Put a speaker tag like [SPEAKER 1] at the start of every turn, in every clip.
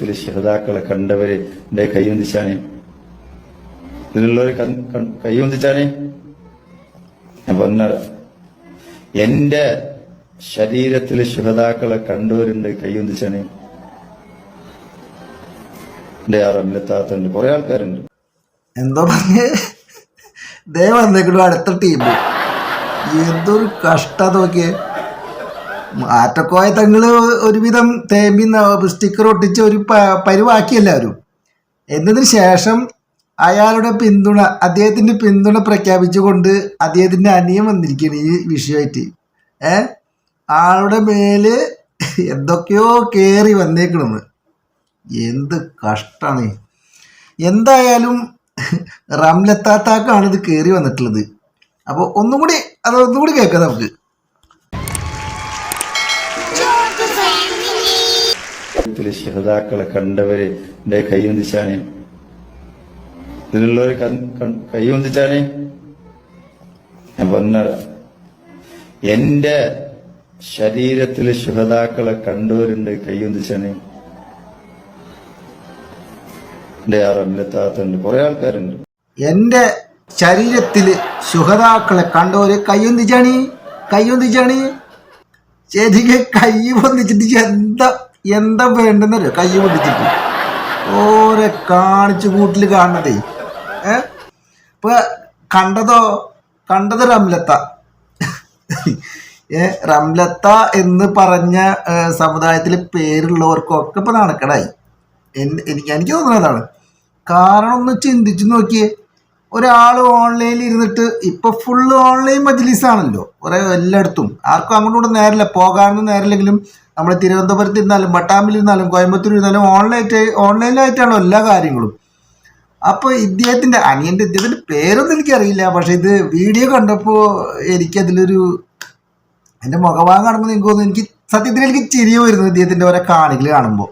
[SPEAKER 1] ശരീരത്തിൽ ശഹതാക്കളെ കണ്ടവര് എന്റെ കൈവന്തിച്ചാണേ ഇതിലുള്ളവര് കൈവന്തിച്ചാണേ ഞാൻ പറഞ്ഞ എന്റെ ശരീരത്തിൽ ശുഹതാക്കളെ കണ്ടവരുണ്ട് കൈയൊന്നിച്ചാണേ എന്റെ റമ്മിലെത്താത്തുണ്ട് കുറെ ആൾക്കാരുണ്ട്.
[SPEAKER 2] എന്തോ പറഞ്ഞ്? ദേ അടുത്ത ടീം എന്തൊരു കഷ്ടം നോക്കിയേ. ആറ്റക്കോയ തങ്ങൾ ഒരുവിധം തേമ്പി സ്റ്റിക്കർ ഒട്ടിച്ച് ഒരു പരിവാക്കി എല്ലാവരും. എന്നതിന് ശേഷം അയാളുടെ പിന്തുണ അദ്ദേഹത്തിന്റെ പിന്തുണ പ്രഖ്യാപിച്ചുകൊണ്ട് അദ്ദേഹത്തിന്റെ അനിയം വന്നിരിക്കുകയാണ് ഈ വിഷയമായിട്ട്. ഏ? ആളുടെ മേൽ എന്തൊക്കെയോ കയറി വന്നേക്കണെന്ന് എന്ത് കഷ്ടാണ്. എന്തായാലും റംലത്താത്താക്കാണ് ഇത് കയറി വന്നിട്ടുള്ളത്. അപ്പോൾ ഒന്നും കൂടി അതൊന്നും കൂടി കേൾക്കാം നമുക്ക്.
[SPEAKER 1] ശരീരത്തിൽ ശഹതാക്കളെ കണ്ടവര് ഇതിലുള്ളവര് കൺ- കൺ- കൈയൊന്നിച്ചാണേ ഞാൻ പറഞ്ഞ എന്റെ ശരീരത്തിൽ ശുഹതാക്കളെ കണ്ടവരുണ്ട് കൈയൊന്നിച്ചാണേ എന്റെ ആറമ്മിലെത്താത്തുണ്ട് കുറെ ആൾക്കാരുണ്ട്.
[SPEAKER 2] എന്റെ ശരീരത്തിൽ ശുഹതാക്കളെ കണ്ടവര് കയ്യൊന്നിച്ചാണി കയ്യൊന്നിച്ചാണി ചേച്ചിക്ക് കൈ പൊന്നിച്ചിട്ട് എന്താ എന്താ വേണ്ടെന്നറിയോ കൈ പിടിച്ചിട്ട് ഓരെ കാണിച്ചു കൂട്ടിൽ കാണണതേ. ഏ? ഇപ്പൊ കണ്ടതോ? കണ്ടത് റംലത്ത. ഏ റംലത്ത എന്ന് പറഞ്ഞ സമുദായത്തിൽ പേരുള്ളവർക്കൊക്കെ ഇപ്പൊ നടക്കണായി എൻ- എനിക്ക് എനിക്ക് തോന്നുന്നതാണ് കാരണം ഒന്ന് ചിന്തിച്ചു നോക്കിയേ. ഒരാൾ ഓൺലൈനിൽ ഇരുന്നിട്ട് ഇപ്പൊ ഫുള്ള് ഓൺലൈൻ മജ്ലിസ് ആണല്ലോ കുറെ എല്ലായിടത്തും. ആർക്കും അങ്ങോട്ടും കൂടെ നേരില്ല. പോകാനൊന്നും നേരില്ലെങ്കിലും നമ്മൾ തിരുവനന്തപുരത്ത് ഇരുന്നാലും പട്ടാമ്പിൽ ഇരുന്നാലും കോയമ്പത്തൂർ ഇരുന്നാലും ഓൺലൈനായിട്ട് ഓൺലൈനിലായിട്ടാണോ എല്ലാ കാര്യങ്ങളും. അപ്പോൾ ഇദ്ദേഹത്തിന്റെ അനിയന്റെ ഇദ്ദേഹത്തിന്റെ പേരൊന്നും എനിക്കറിയില്ല. പക്ഷേ ഇത് വീഡിയോ കണ്ടപ്പോൾ എനിക്കതിലൊരു എന്റെ മുഖഭാഗം കാണുമ്പോൾ നിങ്ങൾക്ക് തോന്നുന്നു എനിക്ക് സത്യത്തിൽ എനിക്ക് ചിരി വരുന്നു ഇദ്ദേഹത്തിന്റെ ഓരോ കാണികൾ കാണുമ്പോൾ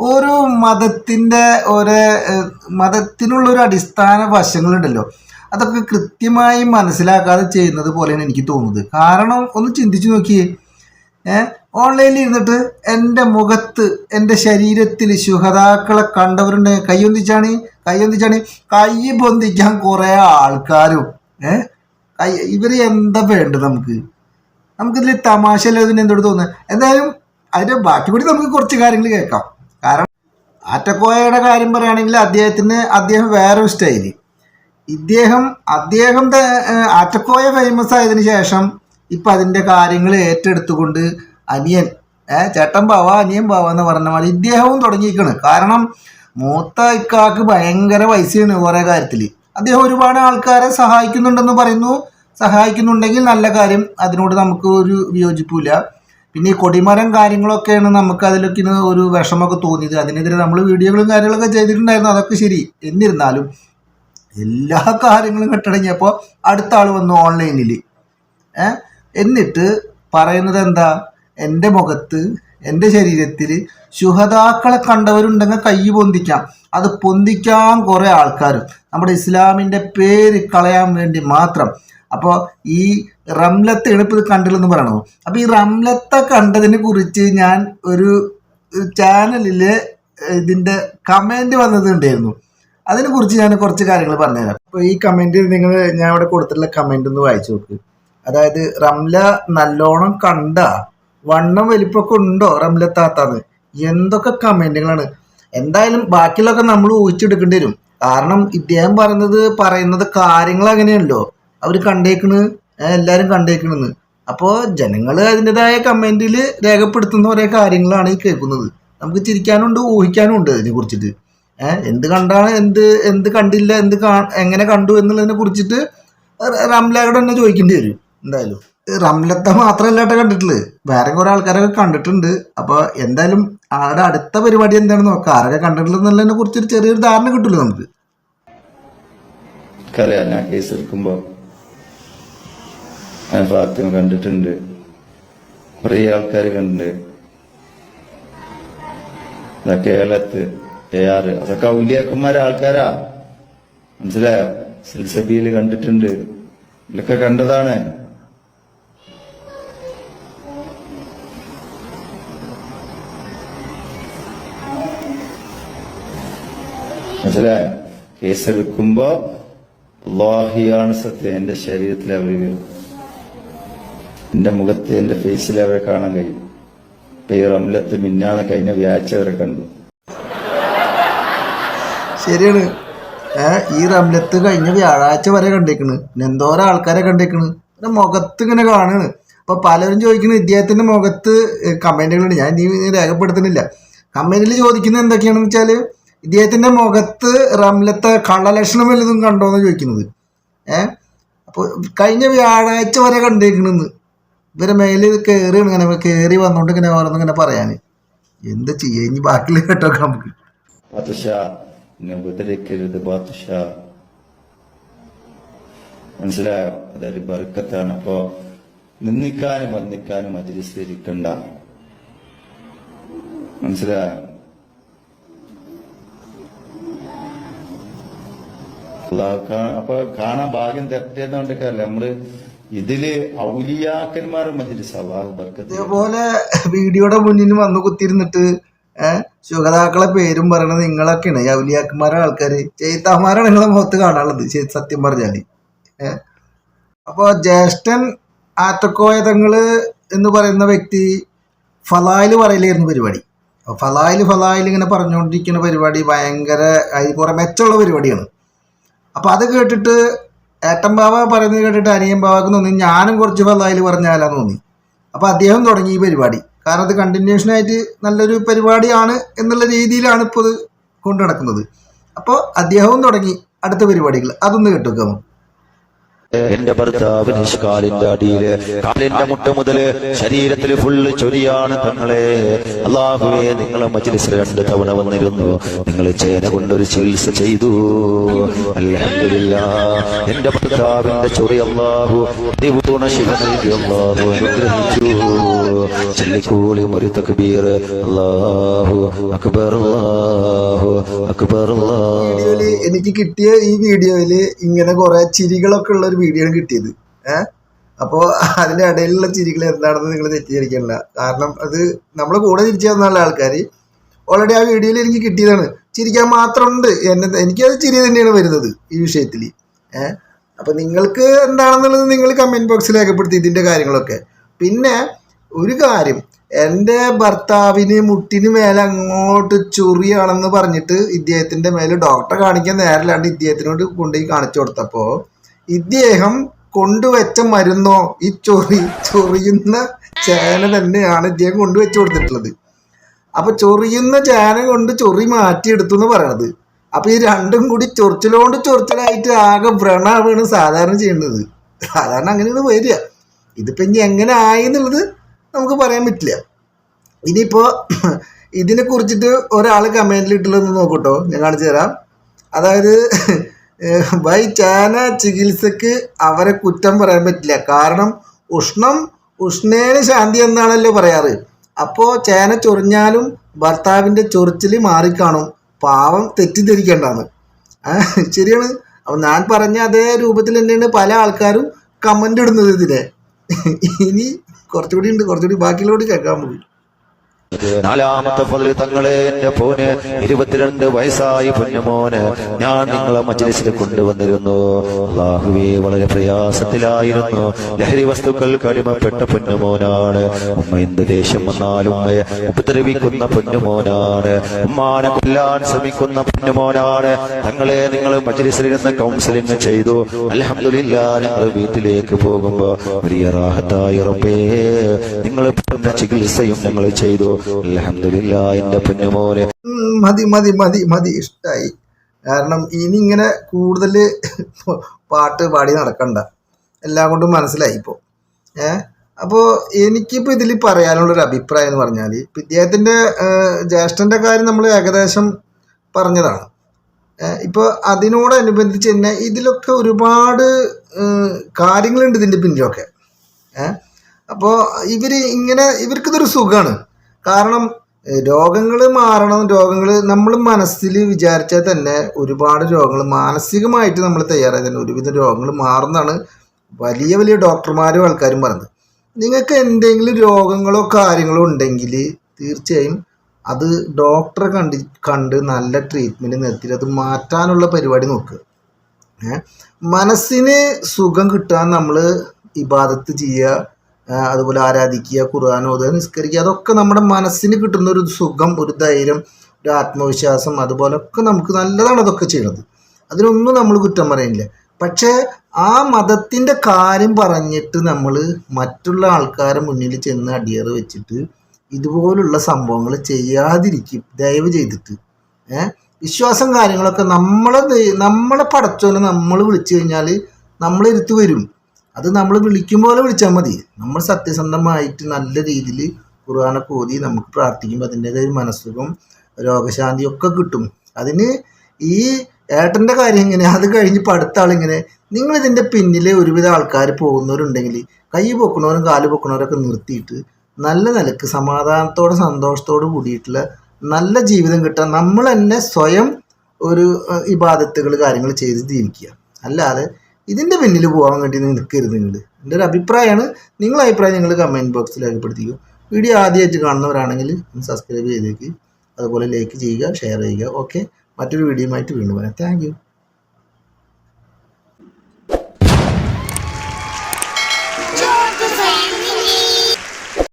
[SPEAKER 2] ഓരോ മതത്തിന്റെ ഓരോ മതത്തിനുള്ള മതത്തിനുള്ളൊരു അടിസ്ഥാന വശങ്ങളുണ്ടല്ലോ. അതൊക്കെ കൃത്യമായി മനസ്സിലാക്കാതെ ചെയ്യുന്നത് പോലെയാണ് എനിക്ക് തോന്നുന്നത്. കാരണം ഒന്ന് ചിന്തിച്ചു നോക്കിയേ. ഓൺലൈനിൽ ഇരുന്നിട്ട് എന്റെ മുഖത്ത് എന്റെ ശരീരത്തിൽ ശുഹതാക്കളെ കണ്ടവരുണ്ട്. കൈയൊന്നിച്ചാണ് കൈയൊന്നിച്ചാണ് കൈ പൊന്തിക്കാൻ കുറേ ആൾക്കാരും ഏ? ഇവർ എന്താ വേണ്ടത് നമുക്ക്? നമുക്കിതിൽ തമാശ അല്ലാതിന് എന്തോട് തോന്നുന്നത് എന്തായാലും അതിന്റെ ബാക്കി കൂടി നമുക്ക് കുറച്ച് കാര്യങ്ങൾ കേൾക്കാം. കാരണം ആറ്റക്കോയയുടെ കാര്യം പറയുകയാണെങ്കിൽ അദ്ദേഹത്തിന് അദ്ദേഹം വേറൊരു സ്റ്റൈൽ. ഇദ്ദേഹം അദ്ദേഹം ആറ്റക്കോയ ഫേമസ് ആയതിനു ശേഷം ഇപ്പം അതിന്റെ കാര്യങ്ങൾ ഏറ്റെടുത്തുകൊണ്ട് അനിയൻ. ഏ ചേട്ടൻ ബാവ അനിയൻ ബാവ എന്ന് പറഞ്ഞ മാതിരി ഇദ്ദേഹവും തുടങ്ങിയിരിക്കണ്. കാരണം മൂത്ത ഇക്കാക്ക് ഭയങ്കര പൈസയാണ് കുറേ കാര്യത്തിൽ അദ്ദേഹം ഒരുപാട് ആൾക്കാരെ സഹായിക്കുന്നുണ്ടെന്ന് പറയുന്നു. സഹായിക്കുന്നുണ്ടെങ്കിൽ നല്ല കാര്യം അതിനോട് നമുക്ക് ഒരു വിയോജിപ്പില്ല പിന്നെ ഈ കൊടിമരം കാര്യങ്ങളൊക്കെയാണ് നമുക്ക് അതിലൊക്കെ ഒരു വിഷമമൊക്കെ തോന്നിയത്. അതിനെതിരെ നമ്മൾ വീഡിയോകളും കാര്യങ്ങളൊക്കെ ചെയ്തിട്ടുണ്ടായിരുന്നു. അതൊക്കെ ശരി. എന്നിരുന്നാലും എല്ലാ കാര്യങ്ങളും കെട്ടടങ്ങിയപ്പോൾ അടുത്ത ആൾ വന്നു ഓൺലൈനിൽ എന്നിട്ട് പറയുന്നത് എന്താ? എന്റെ മുഖത്ത് എന്റെ ശരീരത്തിൽ ശുഹതാക്കളെ കണ്ടവരുണ്ടെങ്കിൽ കൈ പൊന്തിക്കാം. അത് പൊന്തിക്കാൻ കുറേ ആൾക്കാർ നമ്മുടെ ഇസ്ലാമിന്റെ പേര് കളയാൻ വേണ്ടി മാത്രം. അപ്പോൾ ഈ റംലത്ത് എളുപ്പം ഇത് കണ്ടില്ലെന്ന് പറയണോ? അപ്പോൾ ഈ റംലത്തെ കണ്ടതിനെ കുറിച്ച് ഞാൻ ഒരു ചാനലിൽ ഇതിന്റെ കമന്റ് വന്നതുണ്ടായിരുന്നു അതിനെ കുറിച്ച് ഞാൻ കുറച്ച് കാര്യങ്ങൾ പറഞ്ഞുതരാം. അപ്പോൾ ഈ കമന്റ് നിങ്ങൾ ഞാൻ ഇവിടെ കൊടുത്തിട്ടുള്ള കമന്റ് ഒന്ന് വായിച്ചു നോക്ക്. അതായത് റംല നല്ലോണം കണ്ട വണ്ണം വലിപ്പമൊക്കെ ഉണ്ടോ റംലത്താത്താന്ന്? എന്തൊക്കെ കമന്റുകളാണ് എന്തായാലും ബാക്കിയുള്ളൊക്കെ നമ്മൾ ഊഹിച്ചെടുക്കേണ്ടി വരും. കാരണം ഇദ്ദേഹം പറയുന്നത് പറയുന്നത് കാര്യങ്ങൾ അങ്ങനെയല്ലോ. അവർ കണ്ടേക്കണ് എല്ലാവരും കണ്ടേക്കണെന്ന്. അപ്പോൾ ജനങ്ങൾ അതിന്റെതായ കമന്റിൽ രേഖപ്പെടുത്തുന്ന കുറേ കാര്യങ്ങളാണ് ഈ കേൾക്കുന്നത്. നമുക്ക് ചിരിക്കാനുണ്ട് ഊഹിക്കാനും ഉണ്ട് ഇതിനെ കുറിച്ചിട്ട്. എന്ത് കണ്ടാണ് എന്ത് എന്ത് കണ്ടില്ല എന്ത് കാ എങ്ങനെ കണ്ടു എന്നുള്ളതിനെ കുറിച്ചിട്ട് റംലാഗഡ് തന്നെ ചോദിക്കേണ്ടി വരും. എന്തായാലും. റംലത്തെ മാത്രമല്ല കേട്ടോ കണ്ടിട്ടുള്ളത് വേറെ കുറെ ആൾക്കാരൊക്കെ കണ്ടിട്ടുണ്ട്. അപ്പോൾ എന്തായാലും ആളുടെ അടുത്ത പരിപാടി എന്താണെന്ന് നോക്കാം. ആരൊക്കെ കണ്ടിട്ടുള്ളതെന്നുള്ളതിനെ കുറിച്ചൊരു ചെറിയൊരു ധാരണ കിട്ടുമല്ലോ നമുക്ക്?
[SPEAKER 1] ഞാൻ കണ്ടിട്ടുണ്ട്. കുറേ ആൾക്കാർ കണ്ടിട്ടുണ്ട് കേരളത്ത് എ ആർ അതൊക്കെ ഔലിയാക്കന്മാരെ ആൾക്കാരാ. മനസ്സിലായോ? സിൽസബിയിൽ കണ്ടിട്ടുണ്ട്. ഇതൊക്കെ കണ്ടതാണ്. മനസ്സിലായോ? കേസെടുക്കുമ്പോ അള്ളാഹിയാണ് സത്യം. എന്റെ ശരീരത്തിൽ അവർ എന്റെ മുഖത്ത് എന്റെ ഫേസിൽ അവരെ കാണാൻ കഴിയും. ഇപ്പൊ ഈ റംലത്ത് മിന്നാന്ന് കഴിഞ്ഞ വ്യാഴ്ച അവരെ കണ്ടു.
[SPEAKER 2] ശരിയാണ്. ഈ റംലത്ത് കഴിഞ്ഞ വ്യാഴാഴ്ച വരെ കണ്ടേക്കണ്. എന്തോരം ആൾക്കാരെ കണ്ടേക്കണ്. പിന്നെ മുഖത്ത് ഇങ്ങനെ കാണാണ്. അപ്പൊ പലരും ചോദിക്കുന്ന ഇദ്ദേഹത്തിന്റെ മുഖത്ത് കമന്റുകളുണ്ട്. ഞാൻ ഇനി രേഖപ്പെടുത്തുന്നില്ല. കമന്റിൽ ചോദിക്കുന്നത് എന്തൊക്കെയാണെന്ന് വെച്ചാൽ ഇദ്ദേഹത്തിന്റെ മുഖത്ത് റംലത്തെ കള്ളലക്ഷണം വല്ലതും കണ്ടോന്ന് ചോദിക്കുന്നത്. ഏ? അപ്പോൾ കഴിഞ്ഞ വ്യാഴാഴ്ച വരെ കണ്ടേക്കണെന്ന്. ഇവരെ മേലിൽ കയറി ഇങ്ങനെ കയറി വന്നോണ്ട് ഇങ്ങനെ ഓരോന്ന് ഇങ്ങനെ പറയാന്. എന്ത് ചെയ്യാ? ഇനി ബാക്കിയുള്ള കേട്ടോക്കാം നമുക്ക്.
[SPEAKER 1] മനസ്സിലായോ? അതൊരു ബർക്കത്താണ്. അപ്പോ നിന്നിക്കാനും വന്നിക്കാനും അതിരിസ്കരിക്കണ്ട മനസ്സിലായോ അള്ളാഹു കാ- അപ്പൊ കാണാൻ ഭാഗ്യം തെറ്റേന്നുകൊണ്ടൊക്കെയല്ല നമ്മൾ ഇതിൽ ഔലിയാക്കന്മാർ മജിലിസ് അള്ളാഹു ബർക്കത്ത്
[SPEAKER 2] വീഡിയോയുടെ മുന്നിൽ വന്നു കുത്തിയിരുന്നിട്ട് ശുഗതാക്കളെ പേരും പറയണത് നിങ്ങളൊക്കെയാണ്. ഈ ഔലിയാക്കന്മാരുടെ ആൾക്കാര്. ചെയ്ത്താമാരാണ് നിങ്ങളെ മുഖത്ത് കാണാനുള്ളത് സത്യം പറഞ്ഞാൽ. ഏഹ് അപ്പൊ ജ്യേഷ്ഠൻ ആറ്റക്കോയതങ്ങൾ എന്ന് പറയുന്ന വ്യക്തി ഫലായിൽ പറയലായിരുന്നു പരിപാടി. ഫലായിൽ ഫലായിൽ ഇങ്ങനെ പറഞ്ഞുകൊണ്ടിരിക്കുന്ന പരിപാടി ഭയങ്കര കുറെ മെച്ചമുള്ള പരിപാടിയാണ്. അപ്പൊ അത് കേട്ടിട്ട് ഏട്ടൻ ബാവ പറയുന്നത് കേട്ടിട്ട് അനിയൻ ബാബാക്ക് തോന്നി ഞാനും കുറച്ച് ഫലായിൽ പറഞ്ഞാലാന്ന് തോന്നി. അപ്പൊ അദ്ദേഹം തുടങ്ങി ഈ പരിപാടി. കാരണം അത് കണ്ടിന്യൂഷൻ ആയിട്ട് നല്ലൊരു പരിപാടിയാണ് എന്നുള്ള രീതിയിലാണ് ഇപ്പോൾ ഇത് കൊണ്ടു നടക്കുന്നത് അപ്പോൾ അദ്ദേഹവും തുടങ്ങി അടുത്ത പരിപാടികൾ അതൊന്ന് കേട്ടു
[SPEAKER 3] എന്റെ ഭർത്താവ് നിഷ്കാലിന്റെ അടിയിൽ കാലിന്റെ മുട്ട മുതൽ ശരീരത്തിൽ ഫുള്ള് ചൊരിയാണ് തങ്ങളെ. അള്ളാഹുവെ നിങ്ങളെ മജിലിസിൽ രണ്ട് തവണ വന്നിരുന്നു. നിങ്ങൾ ചേന കൊണ്ടൊരു ചികിത്സ ചെയ്തു. അല്ല എന്റെ ഭർത്താവിന്റെ ചൊറി അള്ളാഹു അതിപൂർണ ശിവ നൽകി അള്ളാഹു അനുഗ്രഹിച്ചു. ചൊല്ലിക്കൂളി ഒരു തക്ബീർ. അള്ളാഹു അക്ബർ അള്ളാഹു അക്ബർ അള്ളാഹു
[SPEAKER 2] എനിക്ക് കിട്ടിയ ഈ വീഡിയോയിൽ ഇങ്ങനെ കുറെ ചിരികളൊക്കെ ഉള്ള ഒരു വീഡിയോ ആണ് കിട്ടിയത്. ഏഹ് അപ്പോൾ അതിന്റെ ഇടയിലുള്ള ചിരികൾ എന്താണെന്ന് നിങ്ങൾ തെറ്റിദ്ധരിക്കണില്ല കാരണം അത് നമ്മൾ കൂടെ തിരിച്ചു തന്നുള്ള ആൾക്കാർ ഓൾറെഡി ആ വീഡിയോയിൽ എനിക്ക് കിട്ടിയതാണ്. ചിരിക്കാൻ മാത്രമുണ്ട്. എന്നെ എനിക്കത് ചിരി തന്നെയാണ് വരുന്നത് ഈ വിഷയത്തിൽ ഏഹ് അപ്പൊ നിങ്ങൾക്ക് എന്താണെന്നുള്ളത് നിങ്ങൾ കമന്റ് ബോക്സിൽ രേഖപ്പെടുത്തി ഇതിന്റെ കാര്യങ്ങളൊക്കെ. പിന്നെ ഒരു കാര്യം. എന്റെ ഭർത്താവിന് മുട്ടിന് മേലെ അങ്ങോട്ട് ചൊറിയാണെന്ന് പറഞ്ഞിട്ട് ഇദ്ദേഹത്തിന്റെ മേലെ ഡോക്ടറെ കാണിക്കാൻ നേരല്ലാണ്ട് ഇദ്ദേഹത്തിനോട് കൊണ്ടുപോയി കാണിച്ചു കൊടുത്തപ്പോ ഇദ്ദേഹം കൊണ്ടുവച്ച മരുന്നോ ഈ ചൊറി ചൊറിയുന്ന ചേന തന്നെയാണ് ഇദ്ദേഹം കൊണ്ടുവച്ച് കൊടുത്തിട്ടുള്ളത്. അപ്പൊ ചൊറിയുന്ന ചേന കൊണ്ട് ചൊറി മാറ്റിയെടുത്തു എന്ന് പറയണത്. അപ്പൊ ഈ രണ്ടും കൂടി ചൊറിച്ചിലോണ്ട് ചൊറിച്ചിലായിട്ട് ആകെ വ്രണമാണ് സാധാരണ ചെയ്യേണ്ടത് സാധാരണ അങ്ങനെയാണ് വരിക. ഇതിപ്പോ ഇനി എങ്ങനെ ആയി എന്നുള്ളത് നമുക്ക് പറയാൻ പറ്റില്ല. ഇനിയിപ്പോ ഇതിനെ കുറിച്ചിട്ട് ഒരാൾ കമന്റിൽ ഇട്ടുള്ളതെന്ന് നോക്കൂട്ടോ ഞാൻ കാണിച്ചു തരാം. അതായത് ബൈ ചാന ചികിത്സക്ക് അവരെ കുറ്റം പറയാൻ പറ്റില്ല. കാരണം ഉഷ്ണം ഉഷ്ണേന ശാന്തി എന്നാണല്ലോ പറയാറ്. അപ്പോൾ ചേന ചൊറിഞ്ഞാലും ഭർത്താവിന്റെ ചൊറിച്ചിൽ മാറിക്കാണും. പാവം തെറ്റിദ്ധരിക്കേണ്ടാന്ന് ശരിയാണ്. അപ്പം ഞാൻ പറഞ്ഞ അതേ രൂപത്തിൽ തന്നെയാണ് പല ആൾക്കാരും കമന്റ് ഇടുന്നത് ഇതിനെ. ഇനി കുറച്ചുകൂടി ഉണ്ട് കുറച്ചുകൂടി ബാക്കിയുള്ളോട് കേൾക്കാൻ പോകും
[SPEAKER 3] നാലാമത്തെ പതിൽ തങ്ങളെ എന്റെ പോന് ഇരുപത്തിരണ്ട് വയസ്സായി പൊന്നുമോന് ഞാൻ നിങ്ങളെ മജ്ലിസിൽ കൊണ്ടുവന്നിരുന്നു. അള്ളാഹുവെ വളരെ പ്രയാസത്തിലായിരുന്നു. ലഹരി വസ്തുക്കൾ കടിമപ്പെട്ട പൊന്നുമോനാണ് ഉമ്മ എന്ത് ദേഷ്യം വന്നാലും ഉപദ്രവിക്കുന്ന പൊന്നുമോനാണ് ഉമ്മാനെ കൊല്ലാൻ ശ്രമിക്കുന്ന പൊന്നുമോനാണ് തങ്ങളെ നിങ്ങൾ മജ്ലിസിലിരുന്ന് കൗൺസിലിംഗ് ചെയ്തു. അലഹമില്ല ഞങ്ങൾ വീട്ടിലേക്ക് പോകുമ്പോ വലിയ റാഹത്തായി റബ്ബേ നിങ്ങൾ ചികിത്സയും ഞങ്ങൾ ചെയ്തു.
[SPEAKER 2] മതി മതി മതി മതി ഇഷ്ടായി. കാരണം ഇനി ഇങ്ങനെ കൂടുതൽ പാട്ട് പാടി നടക്കണ്ട. എല്ലാം കൊണ്ടും മനസ്സിലായി ഇപ്പോൾ ഏ? അപ്പോൾ എനിക്കിപ്പോൾ ഇതിൽ പറയാനുള്ളൊരു അഭിപ്രായം എന്ന് പറഞ്ഞാൽ ഇപ്പം ഇദ്ദേഹത്തിന്റെ ജ്യേഷ്ഠന്റെ കാര്യം നമ്മൾ ഏകദേശം പറഞ്ഞതാണ്. ഇപ്പോൾ അതിനോടനുബന്ധിച്ച് തന്നെ ഇതിലൊക്കെ ഒരുപാട് കാര്യങ്ങളുണ്ട് ഇതിന്റെ പിന്നിലൊക്കെ. ഏഹ് അപ്പോൾ ഇവർ ഇങ്ങനെ ഇവർക്കിതൊരു സുഖമാണ് കാരണം രോഗങ്ങൾ മാറണം രോഗങ്ങൾ നമ്മൾ മനസ്സിൽ വിചാരിച്ചാൽ തന്നെ ഒരുപാട് രോഗങ്ങൾ മാനസികമായിട്ട് നമ്മൾ തയ്യാറായി തന്നെ ഒരുവിധം രോഗങ്ങൾ മാറുന്നതാണ് വലിയ വലിയ ഡോക്ടർമാരും ആൾക്കാരും പറയുന്നത് നിങ്ങൾക്ക് എന്തെങ്കിലും രോഗങ്ങളോ കാര്യങ്ങളോ ഉണ്ടെങ്കിൽ തീർച്ചയായും അത് ഡോക്ടറെ കണ്ട് കണ്ട് നല്ല ട്രീറ്റ്മെന്റ് നിർത്തിയിട്ട് അത് മാറ്റാനുള്ള പരിപാടി നോക്കുക? മനസ്സിന് സുഖം കിട്ടാൻ നമ്മൾ ഇബാദത്ത് ചെയ്യുക അതുപോലെ ആരാധിക്കുക ഖുർആൻ ഓതുക നിസ്കരിക്കുക അതൊക്കെ നമ്മുടെ മനസ്സിന് കിട്ടുന്ന ഒരു സുഖം ഒരു ധൈര്യം ഒരു ആത്മവിശ്വാസം അതുപോലൊക്കെ നമുക്ക് നല്ലതാണ് അതൊക്കെ ചെയ്യുന്നത്. അതിനൊന്നും നമ്മൾ കുറ്റം പറയുന്നില്ല പക്ഷേ ആ മതത്തിന്റെ കാര്യം പറഞ്ഞിട്ട് നമ്മൾ മറ്റുള്ള ആൾക്കാരെ മുന്നിൽ ചെന്ന് അടിയറ് വെച്ചിട്ട് ഇതുപോലുള്ള സംഭവങ്ങൾ ചെയ്യാതിരിക്കും ദയവ് ചെയ്തിട്ട്. വിശ്വാസം കാര്യങ്ങളൊക്കെ നമ്മളെ നമ്മളെ പടച്ചോനെ നമ്മൾ വിളിച്ചു കഴിഞ്ഞാൽ നമ്മളെടുത്ത് വരും. അത് നമ്മൾ വിളിക്കും പോലെ വിളിച്ചാൽ മതി. നമ്മൾ സത്യസന്ധമായിട്ട് നല്ല രീതിയിൽ ഖുർആാനൊക്കെ ഓതി നമുക്ക് പ്രാർത്ഥിക്കുമ്പോൾ അതിന്റെതായ ഒരു മനസ്സുഖം രോഗശാന്തി ഒക്കെ കിട്ടും. അതിന് ഈ ഏട്ടന്റെ കാര്യം ഇങ്ങനെ അത് കഴിഞ്ഞ് അടുത്ത ആളിങ്ങനെ നിങ്ങളിതിന്റെ പിന്നിൽ ഒരുവിധ ആൾക്കാർ പോകുന്നവരുണ്ടെങ്കിൽ കൈ പൊക്കണവരും കാൽ പൊക്കണവരൊക്കെ നിർത്തിയിട്ട് നല്ല നിലയ്ക്ക് സമാധാനത്തോടെ സന്തോഷത്തോട് കൂടിയിട്ടുള്ള നല്ല ജീവിതം കിട്ടാൻ നമ്മൾ തന്നെ സ്വയം ഒരു ഇബാദത്തുകൾ കാര്യങ്ങൾ ചെയ്ത് ജീവിക്കുക. അല്ലാതെ ഇതിന്റെ പിന്നിൽ പോകാൻ വേണ്ടി നിൽക്കരുത് നിങ്ങൾ എന്റെ ഒരു അഭിപ്രായമാണ്. നിങ്ങളുടെ അഭിപ്രായം നിങ്ങൾ കമന്റ് ബോക്സിൽ രേഖപ്പെടുത്തിക്കൂ. വീഡിയോ ആദ്യമായിട്ട് കാണുന്നവരാണെങ്കിൽ ഒന്ന് സബ്സ്ക്രൈബ് ചെയ്തേക്ക്. അതുപോലെ ലൈക്ക് ചെയ്യുക ഷെയർ ചെയ്യുക. ഓക്കെ മറ്റൊരു വീഡിയോയുമായിട്ട് വീണ്ടും വരാം. താങ്ക്